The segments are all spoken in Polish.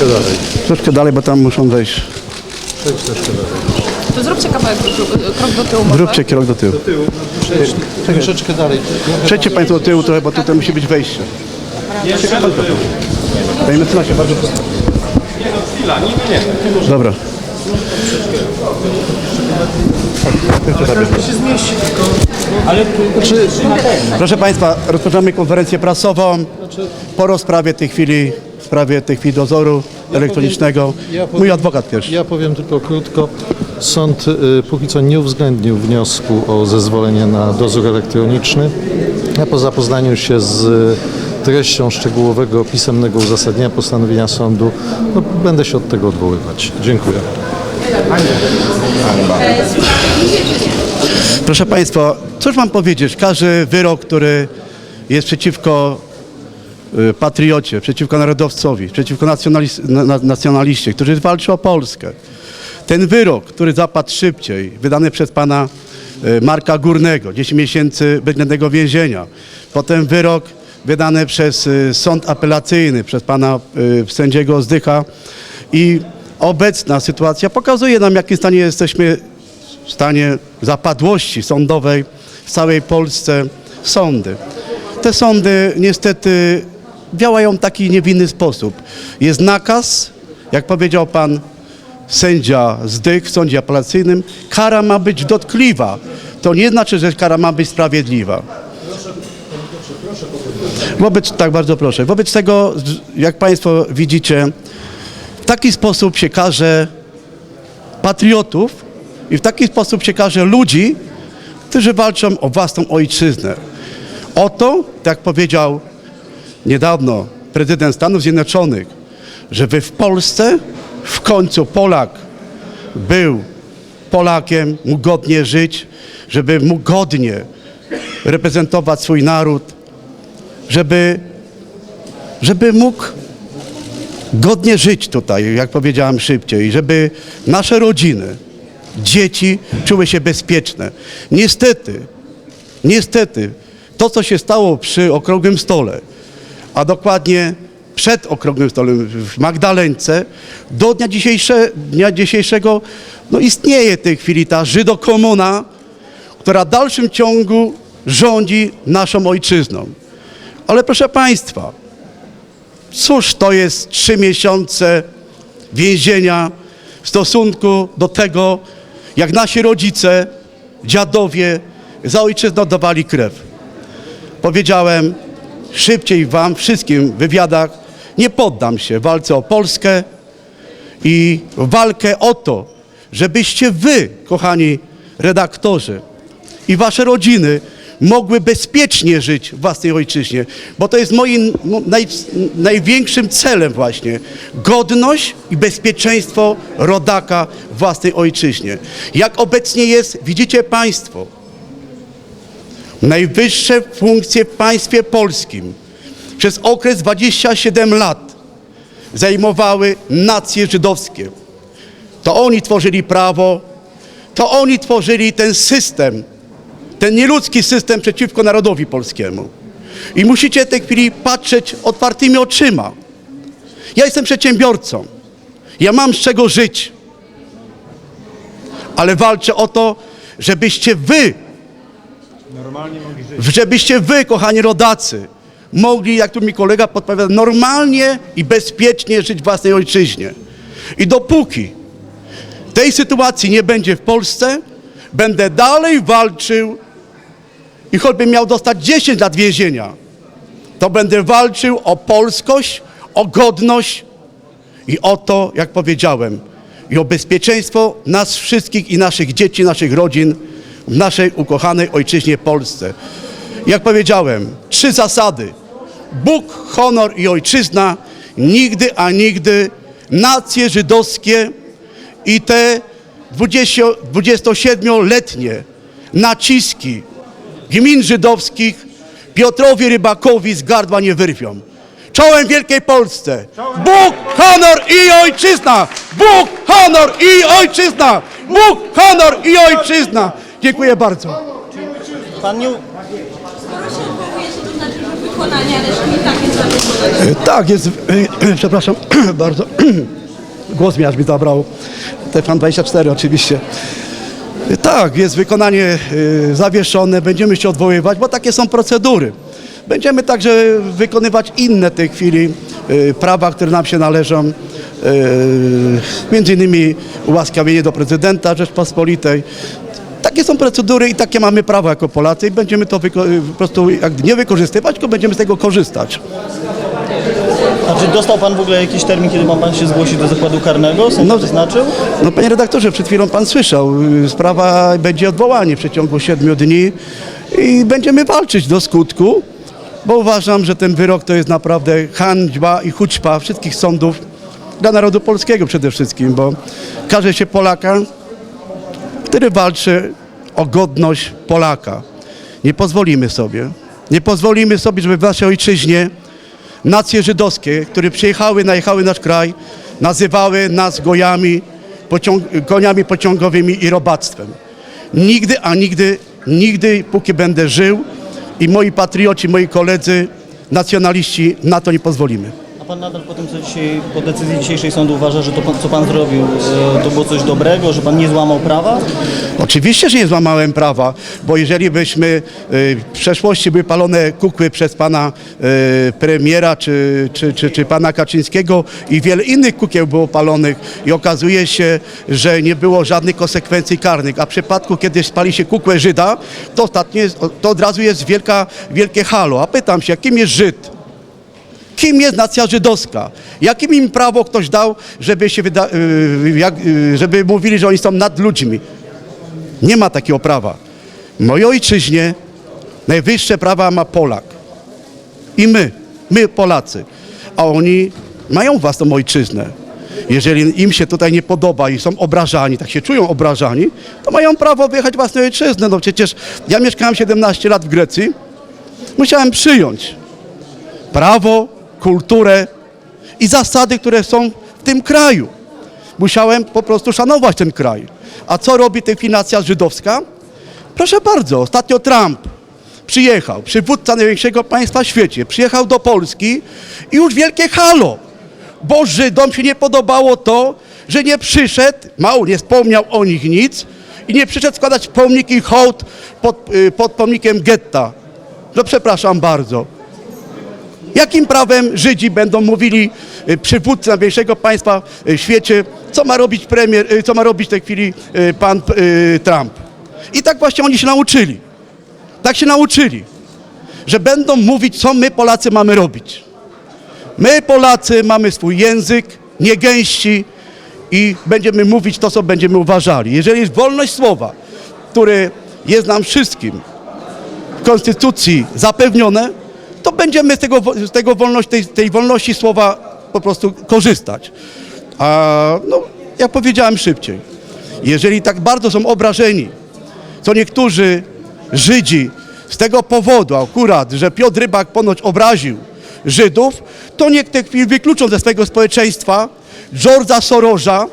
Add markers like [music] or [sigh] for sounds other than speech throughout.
troszkę dalej. Troszkę dalej, bo tam muszą wejść. Przejdź troszkę dalej. To zróbcie kawałek do tyłu, krok do tyłu może. Zróbcie kierok do tyłu. Przejdź troszeczkę dalej. Przejdźcie Państwo do tyłu trochę, bo tutaj musi być wejście. Panie mecenasie, bardzo proszę. Dobra. Proszę Państwa, rozpoczynamy konferencję prasową po rozprawie tej chwili, sprawie tej chwili dozoru elektronicznego. ja powiem- Mój adwokat pierwszy. Ja powiem tylko krótko. Sąd y, póki co nie uwzględnił wniosku o zezwolenie na dozór elektroniczny. Ja po zapoznaniu się z y, treścią szczegółowego pisemnego uzasadnienia postanowienia sądu no, będę się od tego odwoływać. Dziękuję. Proszę Państwa, cóż mam powiedzieć? Każdy wyrok, który jest przeciwko patriocie, przeciwko narodowcowi, przeciwko nacjonalis- na- na- nacjonaliście, którzy walczy o Polskę. Ten wyrok, który zapadł szybciej, wydany przez pana y, Marka Górnego, 10 miesięcy bezwzględnego więzienia. Potem wyrok wydany przez y, sąd apelacyjny, przez pana y, sędziego Zdycha i obecna sytuacja pokazuje nam, w jakim stanie jesteśmy w stanie zapadłości sądowej w całej Polsce sądy. Te sądy niestety działają w taki niewinny sposób. Jest nakaz, jak powiedział pan sędzia Zdych w sądzie apelacyjnym, kara ma być dotkliwa. To nie znaczy, że kara ma być sprawiedliwa. Wobec, tak, bardzo proszę. Wobec tego, jak państwo widzicie, w taki sposób się karze patriotów i w taki sposób się każe ludzi, którzy walczą o własną ojczyznę. Oto, tak powiedział niedawno prezydent Stanów Zjednoczonych, żeby w Polsce w końcu Polak był Polakiem, mógł godnie żyć, żeby mógł godnie reprezentować swój naród, żeby, żeby mógł godnie żyć tutaj, jak powiedziałem szybciej, żeby nasze rodziny, dzieci czuły się bezpieczne. Niestety, niestety, to co się stało przy okrągłym stole, a dokładnie przed okrągłym stolem w Magdaleńce, do dnia, dzisiejsze, dnia dzisiejszego no istnieje w tej chwili ta Żydokomuna, która w dalszym ciągu rządzi naszą ojczyzną. Ale proszę Państwa, Cóż to jest trzy miesiące więzienia w stosunku do tego, jak nasi rodzice, dziadowie za ojczyznę oddawali krew. Powiedziałem szybciej wam wszystkim w wywiadach, nie poddam się walce o Polskę i walkę o to, żebyście wy, kochani redaktorzy, i wasze rodziny mogły bezpiecznie żyć w własnej ojczyźnie, bo to jest moim no, naj, największym celem właśnie. Godność i bezpieczeństwo rodaka w własnej ojczyźnie. Jak obecnie jest, widzicie państwo, najwyższe funkcje w państwie polskim przez okres 27 lat zajmowały nacje żydowskie. To oni tworzyli prawo, to oni tworzyli ten system, ten nieludzki system przeciwko narodowi polskiemu. I musicie w tej chwili patrzeć otwartymi oczyma. Ja jestem przedsiębiorcą. Ja mam z czego żyć. Ale walczę o to, żebyście wy, żebyście wy, kochani rodacy, mogli, jak tu mi kolega podpowiada, normalnie i bezpiecznie żyć w własnej ojczyźnie. I dopóki tej sytuacji nie będzie w Polsce, będę dalej walczył i choćbym miał dostać 10 lat więzienia, to będę walczył o polskość, o godność i o to, jak powiedziałem, i o bezpieczeństwo nas wszystkich i naszych dzieci, naszych rodzin w naszej ukochanej ojczyźnie Polsce. Jak powiedziałem, trzy zasady. Bóg, honor i ojczyzna. Nigdy, a nigdy nacje żydowskie i te 20 27-letnie naciski gmin żydowskich Piotrowi Rybakowi z gardła nie wyrwią. Czołem Wielkiej Polsce! Bóg, honor i ojczyzna! Bóg, honor i ojczyzna! Bóg, honor i ojczyzna! Dziękuję bardzo. Pan nie, wykonanie, ale jeżeli tak jest. Tak, jest, [clears throat] przepraszam [clears throat] bardzo, [clears throat] głos mi aż mi zabrał, TFAN24 oczywiście. Tak, jest wykonanie zawieszone, będziemy się odwoływać, bo takie są procedury. Będziemy także wykonywać inne w tej chwili prawa, które nam się należą, między innymi ułaskawienie do prezydenta Rzeczpospolitej. Takie są procedury i takie mamy prawo jako Polacy i będziemy to wyko- po prostu jak nie wykorzystywać, tylko będziemy z tego korzystać. A czy dostał pan w ogóle jakiś termin, kiedy ma pan się zgłosić do zakładu karnego? Sąd No, wyznaczył? No panie redaktorze, przed chwilą pan słyszał, y, sprawa będzie odwołanie w przeciągu siedmiu dni i będziemy walczyć do skutku, bo uważam, że ten wyrok to jest naprawdę hańba i huczpa wszystkich sądów dla narodu polskiego przede wszystkim, bo każe się Polaka, który walczy o godność Polaka. Nie pozwolimy sobie, nie pozwolimy sobie, żeby w naszej ojczyźnie nacje żydowskie, które przyjechały, najechały nasz kraj, nazywały nas gojami, pociąg, koniami pociągowymi i robactwem. Nigdy, a nigdy, nigdy, póki będę żył i moi patrioci, moi koledzy, nacjonaliści, na to nie pozwolimy. Pan nadal po tym, co dzisiaj, po decyzji dzisiejszej sądu uważa, że to, co pan zrobił, e, to było coś dobrego, że pan nie złamał prawa? Oczywiście, że nie złamałem prawa, bo jeżeli byśmy y, w przeszłości były palone kukły przez pana y, premiera czy, czy, czy, czy pana Kaczyńskiego i wiele innych kukieł było palonych i okazuje się, że nie było żadnych konsekwencji karnych, a w przypadku, kiedy spali się kukłę Żyda, to to od razu jest wielka, wielkie halo. A pytam się, kim jest Żyd? Kim jest nacja żydowska? Jakim im prawo ktoś dał, żeby się wyda- y, y, żeby mówili, że oni są nad ludźmi? Nie ma takiego prawa. W mojej ojczyźnie najwyższe prawa ma Polak. I my, my Polacy. A oni mają własną ojczyznę. Jeżeli im się tutaj nie podoba i są obrażani, tak się czują obrażani, to mają prawo wyjechać własnej ojczyzny. No przecież ja mieszkałem 17 lat w Grecji. Musiałem przyjąć prawo, kulturę i zasady, które są w tym kraju. Musiałem po prostu szanować ten kraj. A co robi tej chwili nacja żydowska? Proszę bardzo, ostatnio Trump przyjechał, przywódca największego państwa w świecie, przyjechał do Polski i już wielkie halo, bo Żydom się nie podobało to, że nie przyszedł, mało nie wspomniał o nich nic i nie przyszedł składać pomnik i hołd pod, y, pod pomnikiem getta. No przepraszam bardzo. Jakim prawem Żydzi będą mówili y, przywódcy największego państwa y, w świecie, co ma robić premier, y, co ma robić w tej chwili pan Trump? I tak właśnie oni się nauczyli. Tak się nauczyli, że będą mówić, co my Polacy mamy robić. My Polacy mamy swój język, nie gęści i będziemy mówić to, co będziemy uważali. Jeżeli jest wolność słowa, które jest nam wszystkim w Konstytucji zapewnione, to będziemy z tego, z tego tej, tej wolności słowa po prostu korzystać. A no, jak powiedziałem szybciej, jeżeli tak bardzo są obrażeni, co niektórzy Żydzi z tego powodu akurat, że Piotr Rybak ponoć obraził Żydów, to niech te chwili wykluczą ze swojego społeczeństwa George'a Sorosa,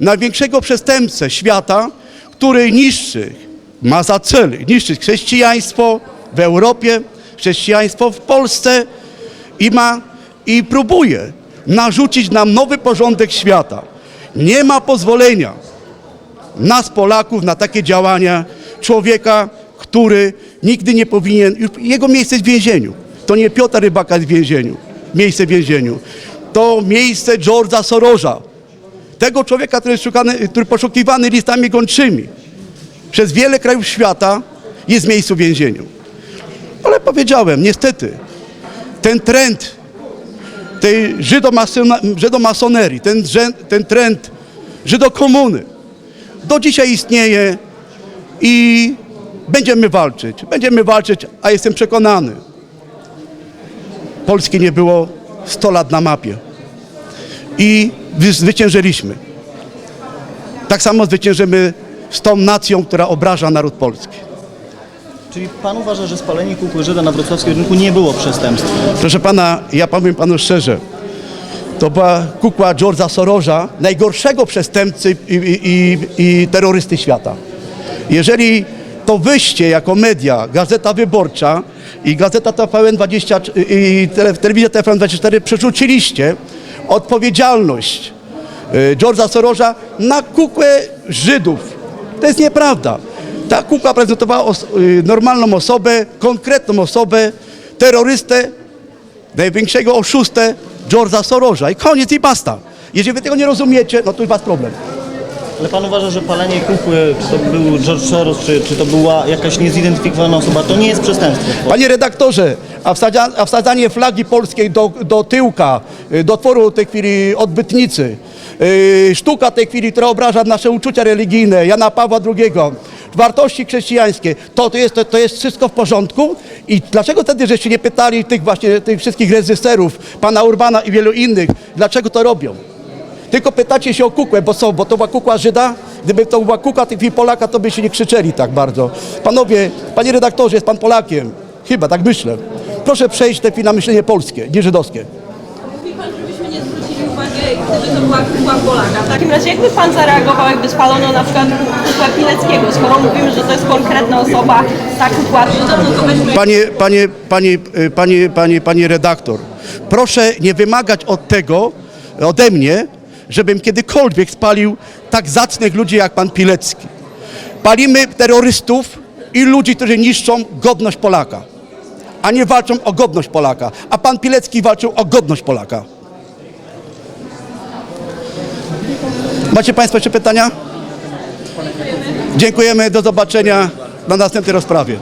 największego przestępcę świata, który niszczy, ma za cel niszczyć chrześcijaństwo w Europie, chrześcijaństwo w Polsce i ma i próbuje narzucić nam nowy porządek świata. Nie ma pozwolenia nas Polaków na takie działania człowieka, który nigdy nie powinien, jego miejsce jest w więzieniu. To nie Piotr Rybaka jest w więzieniu, miejsce w więzieniu. To miejsce George'a Sorosa, tego człowieka, który, jest szukany, który poszukiwany listami gończymi przez wiele krajów świata jest w miejscu w więzieniu. Powiedziałem, niestety, ten trend tej żydomasonerii, ten, ten trend żydokomuny do dzisiaj istnieje i będziemy walczyć. Będziemy walczyć, a jestem przekonany, Polski nie było 100 lat na mapie. I wy- zwyciężyliśmy. Tak samo zwyciężymy z tą nacją, która obraża naród polski. Czyli pan uważa, że spalenie Żyda na wrocławskim rynku nie było przestępstwem? Proszę pana, ja powiem panu szczerze, to była kukła George'a Sorosa, najgorszego przestępcy i, i, i, terrorysty świata. Jeżeli to wyście jako media, Gazeta Wyborcza, i Gazeta TVN20 i tele- Telewizja TVN24 przerzuciliście odpowiedzialność y, George'a Sorosa na kukłę Żydów. To jest nieprawda. Ta kukła prezentowała os- y, normalną osobę, konkretną osobę, terrorystę, największego oszustę George'a Sorosa. I koniec i basta. Jeżeli wy tego nie rozumiecie, no to jest was problem. Ale pan uważa, że palenie kukły, czy to był George Soros, czy, czy to była jakaś niezidentyfikowana osoba, to nie jest przestępstwo? Panie redaktorze, a, a wsadzanie flagi polskiej do, do tyłka, y, do tworu tej chwili odbytnicy, y, sztuka tej chwili, która obraża nasze uczucia religijne, Jana Pawła II, wartości chrześcijańskie, to, to, jest, to, to jest wszystko w porządku? I dlaczego wtedy żeście nie pytali tych właśnie tych wszystkich reżyserów, pana Urbana i wielu innych, dlaczego to robią? Tylko pytacie się o kukłę, bo co, bo to była kukła Żyda? Gdyby to była kukła tych Polaka, to by się nie krzyczeli tak bardzo. Panowie, panie redaktorze, jest pan Polakiem. Chyba, tak myślę. Proszę przejść te na myślenie polskie, nie żydowskie. Gdyby to była kukła Polaka. W takim razie jakby pan zareagował, jakby spalono na przykład kukłę Pileckiego, skoro mówimy, że to jest konkretna osoba, ta weźmy Panie, panie, y, panie, panie, panie redaktor, proszę nie wymagać od tego, ode mnie, żebym kiedykolwiek spalił tak zacnych ludzi jak pan Pilecki. Palimy terrorystów i ludzi, którzy niszczą godność Polaka, a nie walczą o godność Polaka. A pan Pilecki walczył o godność Polaka. Macie Państwo jeszcze pytania? Dziękujemy, do zobaczenia na następnej rozprawie.